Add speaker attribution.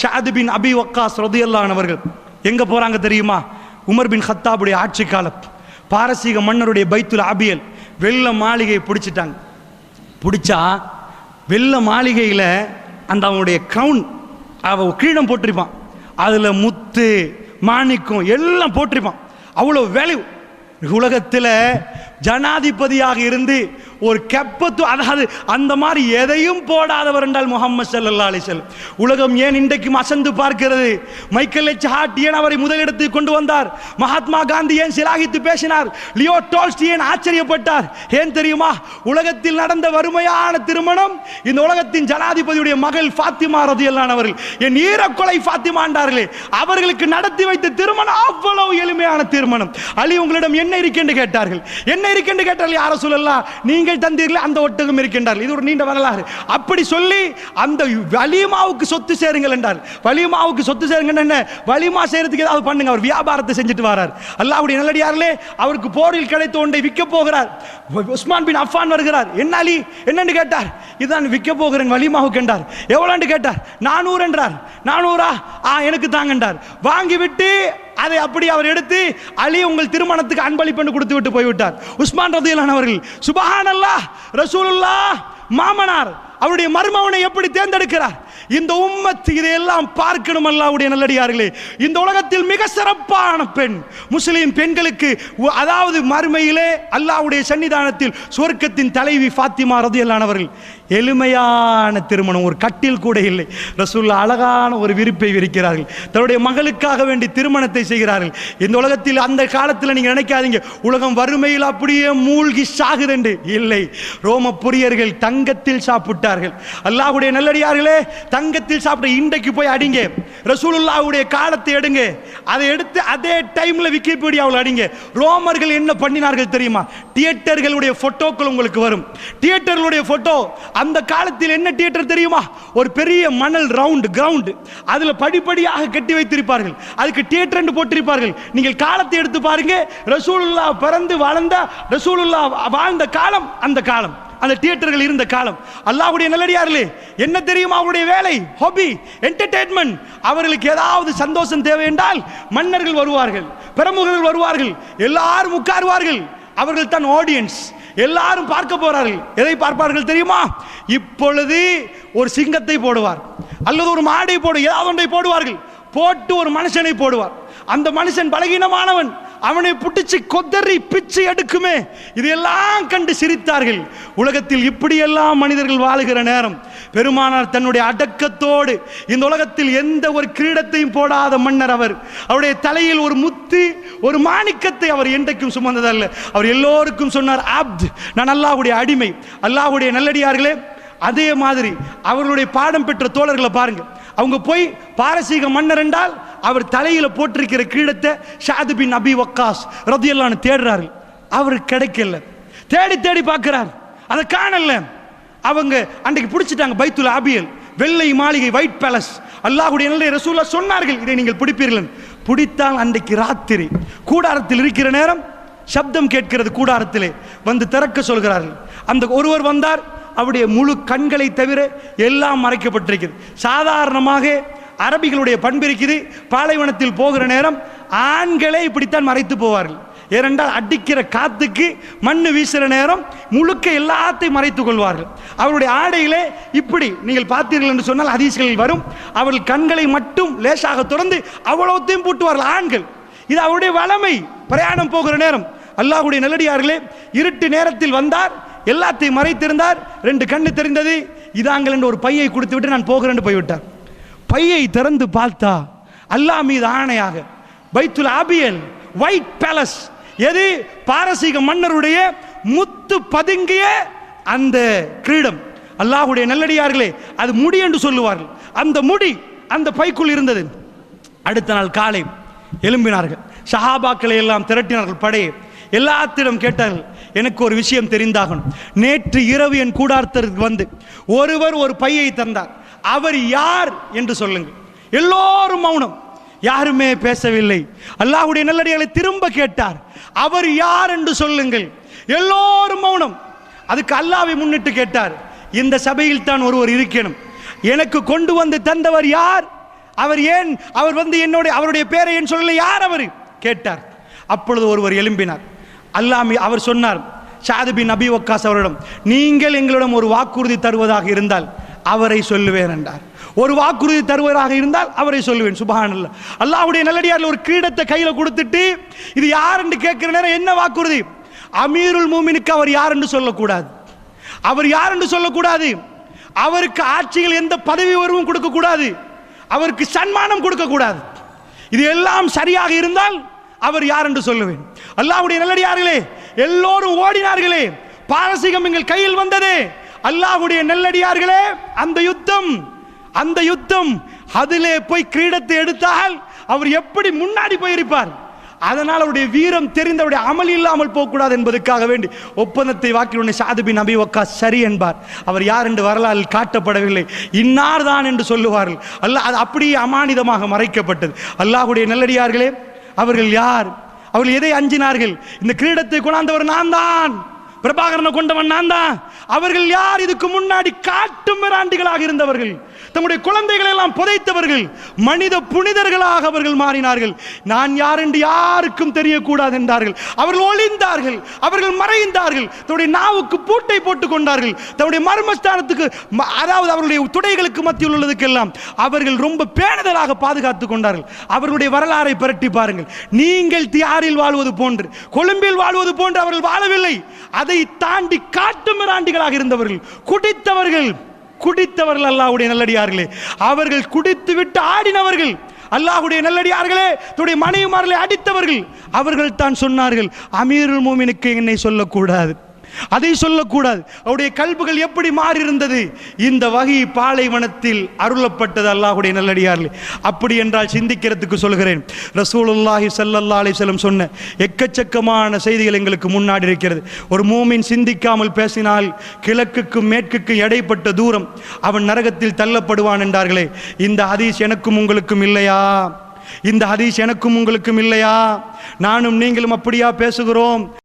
Speaker 1: ஷாது பின் அபி வக்காஸ் ரதியல்லானவர்கள் எங்க போறாங்க தெரியுமா? உமர் பின் ஹத்தாபுடைய ஆட்சி காலம் பாரசீக மன்னருடைய பைத்துல் அபியல் வெள்ள மாளிகையை பிடிச்சிட்டாங்க. பிடிச்சா வெள்ள மாளிகையில் அந்த அவனுடைய க்ரௌன் அவ கிரீடம் போட்டிருப்பான். அதில் முத்து மாணிக்கம் எல்லாம் போட்டிருப்பான். அவ்வளோ வேல்யூ உலகத்தில் ஜனாதிபதியாக இருந்து ஒரு கெப்பத்து அதாவது அந்த மாதிரி எதையும் போடாதவர் என்றால் முகமது சல்லா அலிசல் உலகம் ஏன் இன்றைக்கும் அசந்து பார்க்கிறது? Michael H. ஹார்ட் ஏன் அவரை முதலிடத்துக்கு கொண்டு வந்தார்? மகாத்மா காந்தி ஏன் சிலாகித்து பேசினார்? லியோ டோல்ஸ்டி ஏன் ஆச்சரியப்பட்டார்? ஏன் தெரியுமா? உலகத்தில் நடந்த வறுமையான திருமணம் இந்த உலகத்தின் ஜனாதிபதியுடைய மகள் ஃபாத்திமா ரதியல்லானவர்கள் என் ஈரக்கொலை ஃபாத்திமாண்டார்களே அவர்களுக்கு நடத்தி வைத்த திருமணம் அவ்வளவு எளிமையான திருமணம். அலி உங்களிடம் என்ன இருக்கென்று கேட்டார்கள்? என்ன இருக்கென்று கேட்டார்கள்? யார சொல்லலாம் நீங்கள் தந்தீர்களே அந்த ஒட்டகம் இருக்கின்றார்கள். இது ஒரு நீண்ட வரலாறு. அப்படி சொல்லி அந்த வலிமாவுக்கு சொத்து சேருங்கள் என்றார். வலிமாவுக்கு சொத்து சேருங்கள் என்ன? வலிமா செய்யறதுக்கு ஏதாவது பண்ணுங்க. அவர் வியாபாரத்தை செஞ்சுட்டு வரார். அல்லாவுடைய நல்லடியார்களே அவருக்கு போரில் கிடைத்த ஒன்றை விற்க போகிறார். உஸ்மான் பின் அஃபான் வருகிறார். என்ன அலி என்னன்னு கேட்டார். இதான் விற்க போகிறேன் வலிமாவுக்கு என்றார். எவ்வளோன்னு கேட்டார்? நானூறு என்றார். நானூறா? ஆ எனக்கு தாங்க என்றார் வாங்கிவிட்டு அதை அப்படி அவர் எடுத்து அலி உங்கள் திருமணத்துக்கு அன்பளிப்பு கொடுத்து விட்டு போய்விட்டார். உஸ்மான் ரதியலான் அவர்கள் சுபஹான் அல்லாஹ் ரசூலுல்லா மாமனார் அவருடைய மர்மவனை எப்படி தேர்ந்தெடுக்கிறார்? இந்த உம்மத்து இதையெல்லாம் பார்க்கணும் அல்லாவுடைய நல்லடியார்களே. இந்த உலகத்தில் மிக சிறப்பான பெண் முஸ்லீம் பெண்களுக்கு உ- அதாவது மறுமையிலே அல்லாவுடைய சன்னிதானத்தில் சுவர்க்கத்தின் தலைவி ஃபாத்திமா ரதியல்லானவர்கள் எளிமையான திருமணம். ஒரு கட்டில் கூட இல்லை. ரசூல்லா அழகான ஒரு விருப்பை விரிக்கிறார்கள். தன்னுடைய மகளுக்காக வேண்டி திருமணத்தை செய்கிறார்கள். இந்த உலகத்தில் அந்த காலத்தில் நீங்கள் நினைக்காதீங்க. உலகம் வறுமையில் அப்படியே மூழ்கி சாகுதென்று இல்லை. ரோம புரியர்கள் தங்கத்தில் சாப்பிட்டார்கள். அல்லாஹுடைய நல்லடியார்களே தங்கத்தில் சாப்பிட்ட இன்றைக்கு போய் அடிங்க. ரசூலுல்லாவுடைய காலத்தை எடுங்க. அதை எடுத்து அதே டைமில் விக்கிபீடியாவில் அடிங்க. ரோமர்கள் என்ன பண்ணினார்கள் தெரியுமா? தியேட்டர்களுடைய ஃபோட்டோக்கள் உங்களுக்கு வரும். தியேட்டர்களுடைய ஃபோட்டோ அந்த காலத்தில் என்ன தியேட்டர் தெரியுமா? ஒரு பெரிய மணல் ரவுண்ட் கிரவுண்ட் அதில் படிப்படியாக கட்டி வைத்திருப்பார்கள். அதுக்கு தியேட்டர் என்று போட்டிருப்பார்கள். நீங்கள் காலத்தை எடுத்து பாருங்க. ரசூலுல்லா பிறந்து வளர்ந்த ரசூலுல்லா வாழ்ந்த காலம் அந்த காலம். அந்த தியேட்டர்கள் இருந்த காலம். அல்லாஹ்வுடைய நல்லடியார்களே என்ன தெரியுமா அவருடைய வேலை? ஹாபி என்டர்டெயின்மெண்ட் அவர்களுக்கு ஏதாவது சந்தோஷம் தேவை என்றால் மன்னர்கள் வருவார்கள் பிரமுகர்கள் வருவார்கள் எல்லாரும் உட்காருவார்கள். அவர்கள் தான் ஆடியன்ஸ் எல்லாரும் பார்க்க போறார்கள். எதை பார்ப்பார்கள் தெரியுமா? இப்பொழுது ஒரு சிங்கத்தை போடுவார். அல்லது ஒரு மாடை போடு ஏதாவது ஒன்றை போடுவார்கள். போட்டு ஒரு மனுஷனை போடுவார். அந்த மனுஷன் பலகீனமானவன். அவனை புட்டிச்சு கொத்தறி பிச்சு எடுக்குமே. இதையெல்லாம் கண்டு சிரித்தார்கள். உலகத்தில் இப்படியெல்லாம் மனிதர்கள் வாழுகிற நேரம். பெருமானார் தன்னுடைய அடக்கத்தோடு இந்த உலகத்தில் எந்த ஒரு கிரீடத்தையும் போடாத மன்னர் அவர். அவருடைய தலையில் ஒரு முத்து ஒரு மாணிக்கத்தை அவர் என்றைக்கும் சுமந்ததல்ல. அவர் எல்லோருக்கும் சொன்னார் அப்த் நான் அல்லாஹுடைய அடிமை. அல்லாஹுடைய நல்லடியார்களே அதே மாதிரி அவர்களுடைய பாடம் பெற்ற தோழர்களை பாருங்க அவங்க போய் பாரசீக மன்னர் என்றால் அவர் தலையில போட்டிருக்கிற கிரீடத்தை ஷாது பின் அபி வக்காஸ் ரதியல்லான்னு தேடுறாரு. அவர் கிடைக்கல. தேடி தேடி பார்க்கிறார். அதை காணல. அவங்க அன்றைக்கு பிடிச்சிட்டாங்க பைத்துல் அபியல். வெள்ளை மாளிகை ஒயிட் பேலஸ் அல்லாஹுடைய நல்ல ரசூலா சொன்னார்கள் இதை நீங்கள் பிடிப்பீர்கள். பிடித்தால் அன்றைக்கு ராத்திரி. கூடாரத்தில் இருக்கிற நேரம் சப்தம் கேட்கிறது கூடாரத்திலே. வந்து திறக்க சொல்கிறார்கள். அந்த ஒருவர் வந்தார். அவருடைய முழு கண்களை தவிர எல்லாம் மறைக்கப்பட்டிருக்கிறது. சாதாரணமாக அரபிகளுடைய பண்பு இருக்குது பாலைவனத்தில் போகிற நேரம் ஆண்களே இப்படித்தான் மறைத்து போவார்கள். ஏனென்றால் அடிக்கிற காத்துக்கு மண்ணு வீசுகிற நேரம் முழுக்க எல்லாத்தையும் மறைத்து கொள்வார்கள். அவருடைய ஆடையிலே இப்படி நீங்கள் பார்த்தீர்கள் என்று சொன்னால் ஹதீஸ்களில் வரும். அவர்கள் கண்களை மட்டும் லேசாக தொடர்ந்து அவ்வளோத்தையும் பூட்டுவார்கள் ஆண்கள். இது அவருடைய வளமை. பிரயாணம் போகிற நேரம். அல்லாஹுடைய நல்லடியார்களே இருட்டு நேரத்தில் வந்தார் எல்லாத்தையும் மறைத்திருந்தார். ரெண்டு கண்ணு தெரிந்தது இதாங்கள் என்று ஒரு பையை கொடுத்து விட்டு நான் போகிறேன்னு போய்விட்டார். பையை திறந்து பார்த்தா அல்லாஹ் மீது ஆணையாக பைத்துல் ஆபியல் ஒயிட் பேலஸ் எது? பாரசீக மன்னருடைய முத்து பதுங்கிய அந்த கிரீடம். அல்லாஹுடைய நல்லடியார்களே அது முடி என்று சொல்லுவார்கள். அந்த முடி அந்த பைக்குள் இருந்தது. அடுத்த நாள் காலை எழும்பினார்கள். ஷஹாபாக்களை எல்லாம் திரட்டினார்கள் படையை எல்லாத்திடம் கேட்டார்கள் எனக்கு ஒரு விஷயம் தெரிந்தாகணும். நேற்று இரவு என் கூடார்த்தருக்கு வந்து ஒருவர் ஒரு பையை தந்தார். அவர் யார் என்று சொல்லுங்கள். எல்லோரும் மௌனம். யாருமே பேசவில்லை. அல்லாஹ்வுடைய நல்லடிகளை திரும்ப கேட்டார். அவர் யார் என்று சொல்லுங்கள். எல்லோரும் மௌனம். அதுக்கு அல்லாவை முன்னிட்டு கேட்டார். இந்த சபையில் தான் ஒருவர் இருக்கணும். எனக்கு கொண்டு வந்து தந்தவர் யார்? அவர் ஏன்? அவர் வந்து என்னுடைய அவருடைய பேரை ஏன் சொல்லல? யார் அவர்? கேட்டார். அப்பொழுது ஒருவர் எழும்பினார். அல்லாமி அவர் சொன்னார் ஷாதுபின் நபி ஒக்காஸ் அவரிடம் நீங்கள் எங்களிடம் ஒரு வாக்குறுதி தருவதாக இருந்தால் அவரை சொல்லுவேன் என்றார். ஒரு வாக்குறுதி தருவராக இருந்தால் அவரை சொல்லுவேன் சுபஹானல்ல. அல்லாஹ்வுடைய நல்லடியாரில் ஒரு கிரீடத்தை கையில கொடுத்துட்டு இது யார் என்று கேட்கிற நேரம் என்ன வாக்குறுதி? அமீருல் மூமினுக்கு அவர் யார் என்று சொல்லக்கூடாது. அவர் யார் என்று சொல்லக்கூடாது? அவருக்கு ஆட்சியில் எந்த பதவி உயர்வும் கொடுக்கக்கூடாது. அவருக்கு சன்மானம் கொடுக்கக்கூடாது. இது எல்லாம் சரியாக இருந்தால் அவர் யார் என்று சொல்லுவேன். அல்லாஹ்வுடைய நல்லடியார்களே எல்லோரும் ஓடினார்களே. பாரசீகம் எங்கள் கையில் வந்ததே. அல்லாஹ்வுடைய நெல்லடியார்களே அந்த யுத்தம் அந்த யுத்தம் அதிலே போய் கிரீடத்தை எடுத்தால் அவர் எப்படி முன்னாடி போயிருப்பார்? அதனால் அவருடைய வீரம் தெரிந்து அவருடைய அமல் இல்லாமல் போகக்கூடாது என்பதற்காக வேண்டி ஒப்பந்தத்தை வாக்கிலுடைய சாதுபின் நபி ஒக்கா சரி என்பார். அவர் யார் என்று வரலாறு காட்டப்படவில்லை. இன்னார் தான் என்று சொல்லுவார்கள். அல்ல அது அப்படியே அமானிதமாக மறைக்கப்பட்டது. அல்லாஹுடைய நல்லடியார்களே அவர்கள் யார்? அவர்கள் எதை அஞ்சினார்கள்? இந்த கிரீடத்தை கொண்டாந்தவர் நான் தான் பிரபாகரனை கொண்டவன் நான் தான். அவர்கள் யார்? இதுக்கு முன்னாடி காட்டு மிராண்டிகளாக இருந்தவர்கள். தம்முடைய குழந்தைகளை எல்லாம் புதைத்தவர்கள். மனித புனிதர்களாக அவர்கள் மாறினார்கள். நான் யார் என்று யாருக்கும் தெரியக்கூடாது என்றார்கள். அவர்கள் ஒளிந்தார்கள். அவர்கள் மறைந்தார்கள். தன்னுடைய நாவுக்கு பூட்டை போட்டுக் கொண்டார்கள். தன்னுடைய மர்மஸ்தானத்துக்கு அதாவது அவருடைய துடைகளுக்கு மத்தியில் உள்ளதுக்கெல்லாம் அவர்கள் ரொம்ப பேணுதலாக பாதுகாத்துக் கொண்டார்கள். அவர்களுடைய வரலாறை புரட்டி பாருங்கள். நீங்கள் தியாரில் வாழ்வது போன்று கொழும்பில் வாழ்வது போன்று அவர்கள் வாழவில்லை. அதை தாண்டி காட்டு மிராண்டிகளாக இருந்தவர்கள். குடித்தவர்கள் குடித்தவர்கள் அல்லாஹுடைய நல்லடியார்களே. அவர்கள் குடித்து விட்டு ஆடினவர்கள் அல்லாஹுடைய நல்லடியார்களே. தன்னுடைய மனைவிமார்களை அடித்தவர்கள் அவர்கள் தான் சொன்னார்கள் அமீருல் மூமினுக்கு என்னை சொல்லக்கூடாது. அதை சொல்லக்கூடாது. அவருடைய கல்புகள் எப்படி மாறி இருந்தது இந்த வகை பாலைவனத்தில் அருளப்பட்டது அல்லாஹுடைய நல்லடியார்களே. அப்படி என்றால் சிந்திக்கிறதுக்கு சொல்கிறேன். ரசூலுல்லாஹி சல்லல்லா அலி செல்லம் சொன்ன எக்கச்சக்கமான செய்திகள் எங்களுக்கு முன்னாடி இருக்கிறது. ஒரு மூமின் சிந்திக்காமல் பேசினால் கிழக்குக்கும் மேற்குக்கும் எடைப்பட்ட தூரம் அவன் நரகத்தில் தள்ளப்படுவான் என்றார்களே. இந்த ஹதீஸ் எனக்கும் உங்களுக்கும் இல்லையா? இந்த ஹதீஸ் எனக்கும் உங்களுக்கும் இல்லையா? நானும் நீங்களும் அப்படியா பேசுகிறோம்?